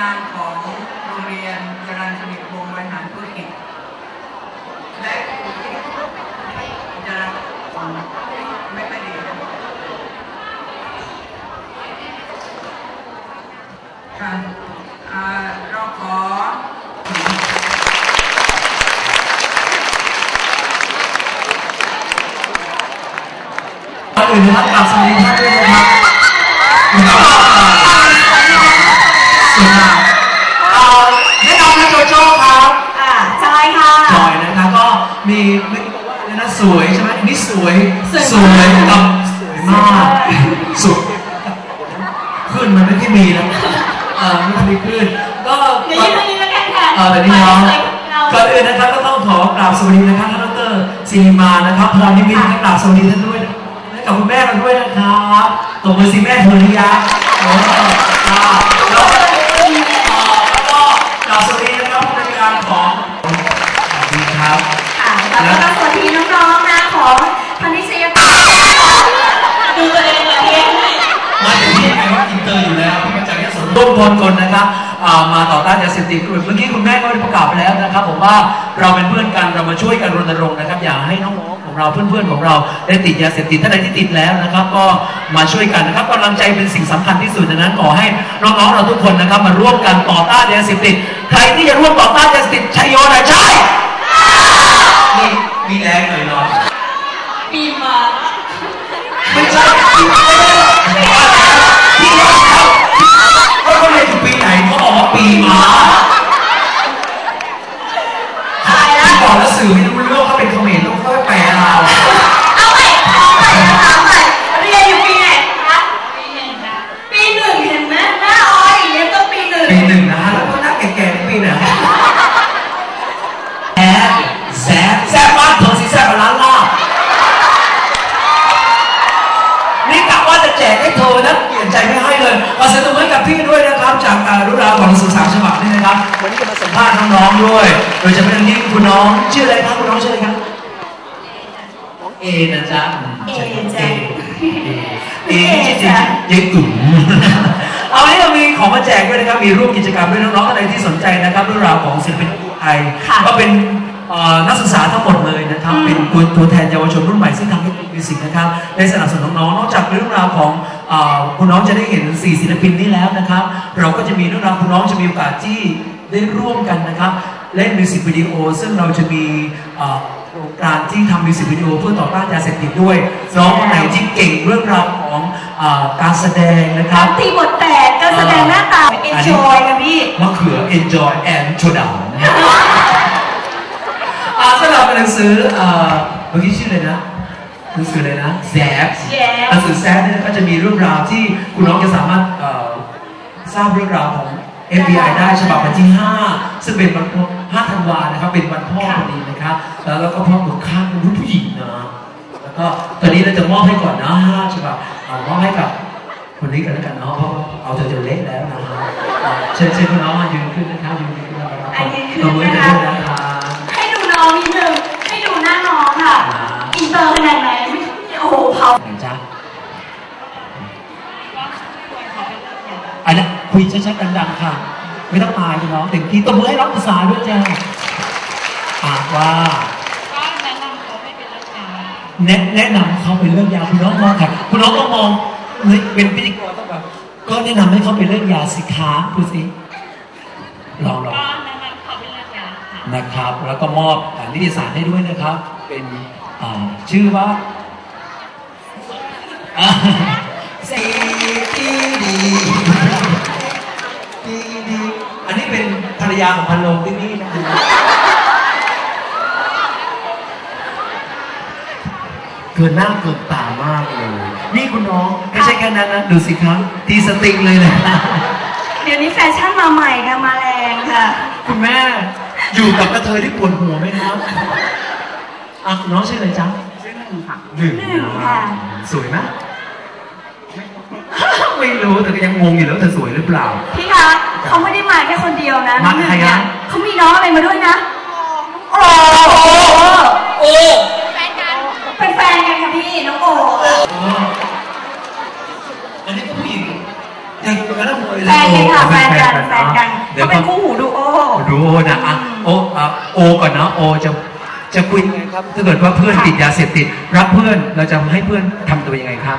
นามของโรงเรียนจรัญสนิทวงศ์บริหารธุรกิจ และจะไม่ค่ดีค่ะเราขอก่อนอื่นนะครับกราบสวัสดี วยสวยมากกับสวยมากสุดขึ้นมันไม่ได้มีนะเออไม่ได้มีขึ้นก็เดี๋ยวยืนตรงนี้แล้วกันค่ะเออเดี๋ยวนี้เนาะไปเราก่อนอื่นนะครับก็ต้องขอกราบสวัสดีนะครับท่านดรซีมานะครับพรนิมิตรนะครับกราบสวัสดีท่านด้วยและกับคุณแม่เราด้วยนะครับตบมือสิแม่เธอหรือยังเออครับแล้วก็เอ่อแล้วก็กราบสวัสดีนะครับผู้จัดการของสวัสดีครับค่ะแล้ว ยโสธรร่วมพลกลนะครับอ่ามาต่อต้านยาเสพติดด้วยเมื่อกี้คุณแม่ก็ได้ประกาศไปแล้วนะครับ ผมว่าเราเป็นเพื่อนกันเรามาช่วยกันรณรงค์นะครับ อย่าให้น้องๆของเราเพื่อนๆของเราได้ติดยาเสพติดท่านใดที่ติดแล้วนะครับ ก็มาช่วยกันนะครับกำลังใจเป็นสิ่งสำคัญที่สุดดังนั้นขอให้น้องๆเราทุกคนนะครับ มาร่วมกันต่อต้านยาเสพติดใครที่จะร่วมต่อต้านยาเสพติดชัยโยหน่อยใช่มีมีแรงหน่อยเนาะปีมาไม่ใช่ ปีม้าตายแล้วบอกแล้วสื่อไม่รู้เรื่องเขาเป็นเขมร โดยเฉพาะอย่างยิ่งคุณน้องชื่ออะไรครับคุณน้องชื่ออะไรครับเอนะจ๊ะเอจ้ะเอเอจริงๆยายตุ๋มเอาวันนี้เรามีของมาแจกด้วยนะครับ มีร่วมกิจกรรมด้วยน้องๆอะไรที่สนใจนะครับเรื่องราวของศิลปินไทยค่ะก็เป็นเอ่อนักศึกษาทั้งหมดเลยนะครับอืมเป็นตัวตัวแทนเยาวชนรุ่นใหม่ซึ่งทำให้มิวสิกนะครับได้สนับสนุนน้องๆนอกจากเรื่องราวของเอ่อคุณน้องจะได้เห็นสี่ศิลปินนี้แล้วนะครับ เราก็จะมีเรื่องราวคุณน้องจะมีโอกาสที่ได้ร่วมกันนะครับ เล่นมิวสิกวิดีโอซึ่งเราจะมีเอ่อโครงการที่ทำมิวสิกวิดีโอเพื่อต่อต้านยาเสพติดด้วยน้องคนไหนที่เก่งเรื่องราวของเออการแสดงนะครับ ตีบทแตกการแสดงหน้าตาเอ็นจอยกันพี่ มะเขือ enjoy and โชดาวอ่าสำหรับหนังสือเอ่อเมื่อกี้ชื่ออะไรนะหนังสืออะไรนะแซฟแซ่บหนังสือแซฟเนี่ยก็จะมีเรื่องราวที่คุณน้องจะสามารถเอ่อทราบเรื่องราวของ FBI ได้ฉบับวันที่ 5 ซึ่งเป็นวันพ่อ5ธันวานะครับ เป็นวันพ่อพอดีนะครับ แล้วแล้วก็พ่อหมึกข้างเป็นผู้หญิงนะ แล้วก็ตอนนี้เราจะมอบให้ก่อนนะ5ฉบับเอามอบให้กับคนนี้กันแล้วกันเนาะเพราะว่าเอาเธอจะเละแล้วนะฮะอ่าเชิญเชิญคุณน้องมายืนขึ้นนะครับยืนขึ้นมารับอะยืนขึ้นตบมือให้นะคะด้วยนะคะให้ดูน้องนิดนึงให้ดูหน้าน้องค่ะอ่าอินเตอร์ขนาดไหนโอ้โหเผา ไหนจ๊ะอันนี้ คุยชัดๆดังๆค่ะ ไม่ต้องอายคุณน้องเต็มที่ตบมือให้รับภาษาด้วยจ้าอ่านว่าก็แนะนำเขาให้เป็นเรื่องงานแนะแนะนำเขาเป็นเรื่องยาคุณน้องมองค่ะคุณน้องต้องมองเฮ้ยเป็นพิธีกรต้องแบบก็แนะนำให้เขาเป็นเรื่องยาสิคะพูดสิลองลองก็แนะนำเขาเป็นเรื่องงานค่ะนะครับ แล้วก็มอบอ่านิตยสารให้ด้วยนะครับ เป็นอ่าชื่อว่าอ่าสีดีดีดี รรยาของพันโลงที่นี่นะครับเกินหน้าเกินตามากเลย นี่คุณน้องไม่ใช่แค่นั้นนะ ดูสิครับทีสติงเลยนะ เดี๋ยวนี้แฟชั่นมาใหม่ค่ะ มาแรงค่ะ คุณแม่อยู่กับกระเทยที่ปวดหัวไหมครับอะน้องชื่ออะไรจ๊ะชื่อหนึ่งค่ะหนึ่งหนึ่งค่ะ สวยไหมไม่รู้แต่ก็ยังงงอยู่แล้วเธอสวยหรือเปล่า พี่คะ เขาไม่ได้มาแค่คนเดียวนะมาน้องหนึ่งใครเนี่อะยเขามีน้องอะไรมาด้วยนะ โอ้โหโอ้แฟนกันเป็นแฟนกันค่ะพี่น้องโออันนี้ก็ผู้หญิงยังกันแล้วมวยแฟนกันค่ะแฟนกันแฟนกันเดี๋ยวเขาเป็นคู่หูดูโอดูโอนะอะโออะโอก่อนเนาะโอจะจะคุยยังไงครับถ้าเกิดว่าเพื่อนติดยาเสพติด รักเพื่อนเราจะให้เพื่อนทำตัวยังไงครับ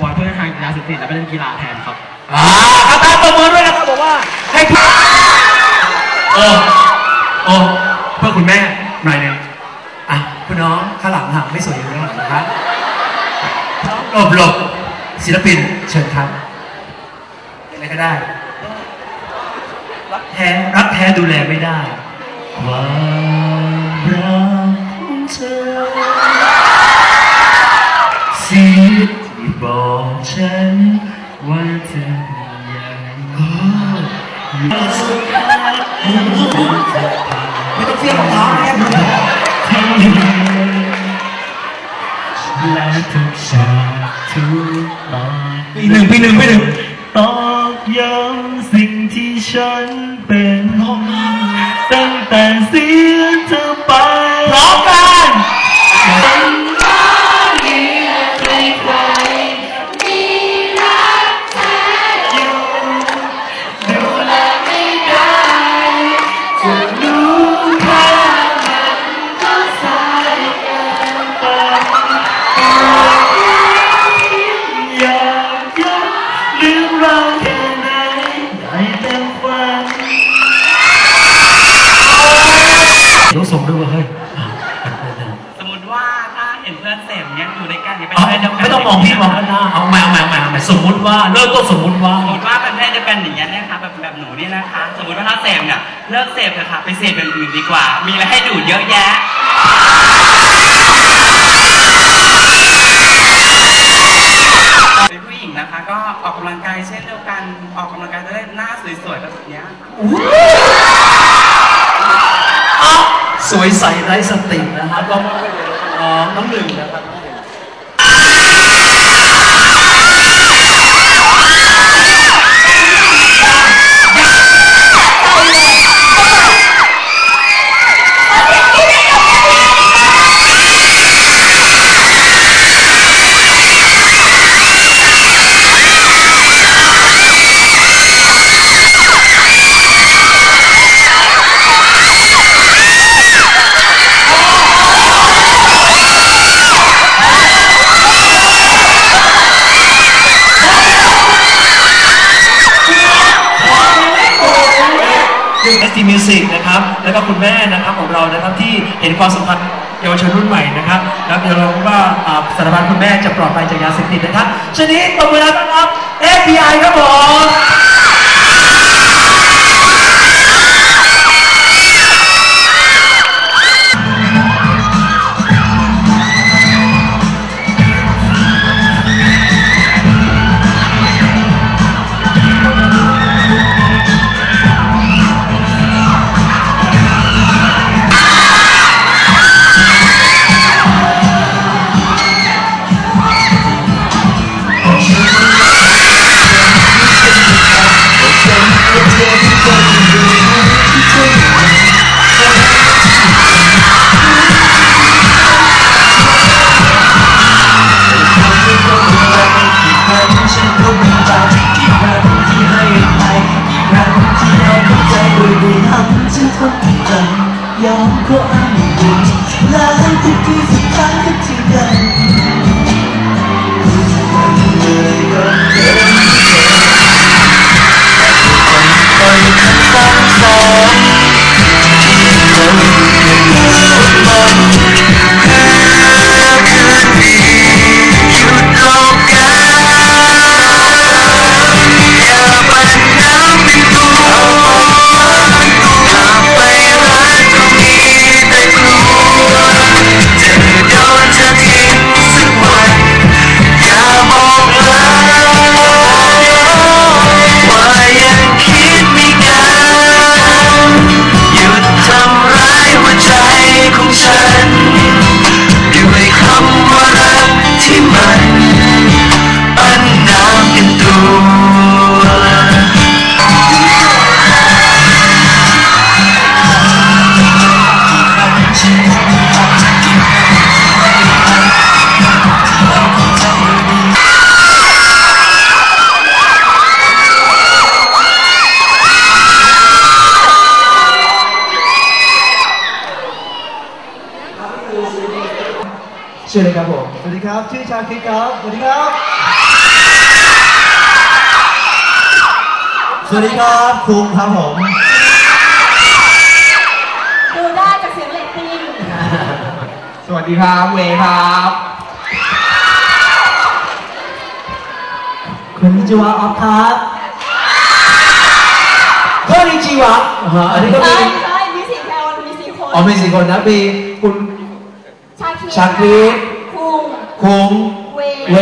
วอนเพื่อนทางยาเสพติดและไปเล่นกีฬาแทนครับ อ่าอาตามตัวมือด้วยนะครับบอกว่าให้พื่อนโอโอเพื่อคุณแม่หน่อยหนึงอะคุณน้องข้างหลังห่างไม่สวยอยู่ข้างหลังนะครับหลบหลบศิลปินเชิญครับอะไรก็ได้ รักแท้รักแท้ดูแลไม่ได้ความรักของเธอ ทุกฉากทุกตอนปีหนึ่งปีหนึ่งปีหนึ่งตอกย้ำสิ่งที่ฉันเป็นตั้งแต่เสียเไม่ต้องมองพี่มองข้างหน้าเอาใหม่เอาใหม่เอาใหม่เอาม่สมมุติว่าเริ่มต้นสมมุติว่า สมมติว่าเป็นเพศเดียวกันอย่างเงี้ยนะคะแบบแบบหนูนี่นะคะ สมมติว่าถ้าเสพเนี่ยเลิกเสพเถอะค่ะไปเสพอย่างอื่นดีกว่า มีอะไรให้ดูดเยอะแยะ เป็นผู้หญิงนะคะ ก็ออกกำลังกายเช่นเดียวกันออกกำลังกายจะได้หน้าสวยๆแบบเนี้ย สวยใสไร้สตินะครับก็อบให้เลยน้องน้องหนึ่งนะครับ ST Music นะครับ แล้วก็คุณแม่นะครับของเรานะครับที่เห็นความสำคัญเยาวชนรุ่นใหม่นะครับแล้วเดี๋ยวเราว่าอ่าสถาบัญคุณแม่จะปลอดภัยจากยาเสพติดนะครับชนี้ตบมือแล้วต้อนรับ FBI ครับผม เชิญเลยครับผม สวัสดีครับ ชื่อชาคิดครับ สวัสดีครับ สวัสดีครับคุงครับผม ดูได้จากเสียงเลตติ้งสวัสดีครับเวครับคุณจิวะออฟครับโคนิจิวะอ่าฮะอันนี้ก็มีใช่ใช่มีสี่แถวมีสี่คน อ๋อมีสี่คนนะมีคุณ ชาคีชาคริสคุงคุงเวเว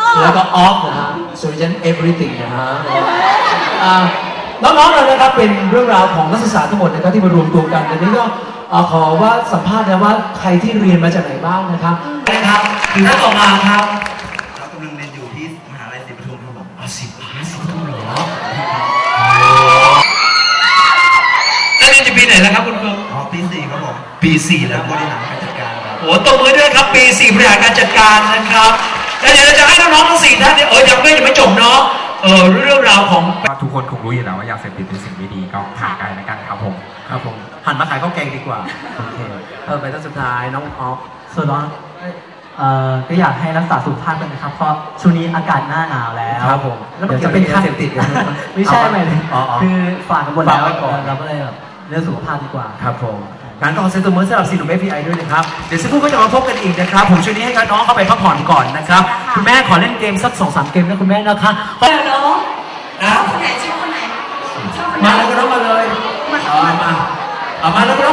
อ้อแล้วก็ออฟนะฮะส่วนฉัน everything นะฮะอ่าน้องๆเรานะครับเป็นเรื่องราวของนักศึกษาทั้งหมดนะครับที่มารวมตัวกันเดี๋ยวนี้ก็เอ่อขอว่าสัมภาษณ์นะว่าใครที่เรียนมาจากไหนบ้างนะครับนะครับคือท่านต่อมาครับเรากำลังเรียนอยู่ที่มหาลัยศรีปทุมครับผมอ๋อสิบห้าสิบทุ่มเหรอแล้วเรียนอยู่ปีไหนแล้วครับคุณครูอ๋อปีสี่ครับผมปีสี่แล้วบริหาร โอ้ตบมือด้วยครับปีสี่บริหารการจัดการนะครับ แล้วเดี๋ยวเราจะให้น้องๆทั้งสี่ท่านเนี่ยเออยังไม่ยังไม่จบเนาะเออเรื่องราวของ ว่าทุกคนคงรู้อยู่แล้วว่ายาเสพติดเป็นสิ่งไม่ดีก็ห่างไกลแล้วกันครับผมครับผมหันมาขายข้าวแกงดีกว่าโอเคเออไปท่านสุดท้ายน้องออฟส่วนน้องเอ่อก็อยากให้รักษาสุขภาพกันนะครับเพราะช่วงนี้อากาศหน้าหนาวแล้วครับผมแล้วมันเดี๋ยวเกี่ยวจะกับเป็นยาเสพติดเหรอไม่ใช่ไม่เลยอ๋ออ๋อคือฝากกันหมดแล้วฝากไว้ก่อน เราก็เลยแบบเรื่องสุขภาพดีกว่า ครับผม งั้นก็ขอเซ็นตัวมือสำหรับซีนุ่ม FBI ด้วยนะครับ เดี๋ยวสักครู่ก็จะมาพบกันอีกนะครับ ผมช่วงนี้ให้น้องเข้าไปพักผ่อนก่อนนะครับ คุณแม่ขอเล่นเกมสักสองสามเกมนะคุณแม่นะคะเดี๋ยวน้องชนะอบคนไหนชอบคนไหนชอบคนไหนมาเลยก็น้องมาเลยเอามา เอามาแล้วก็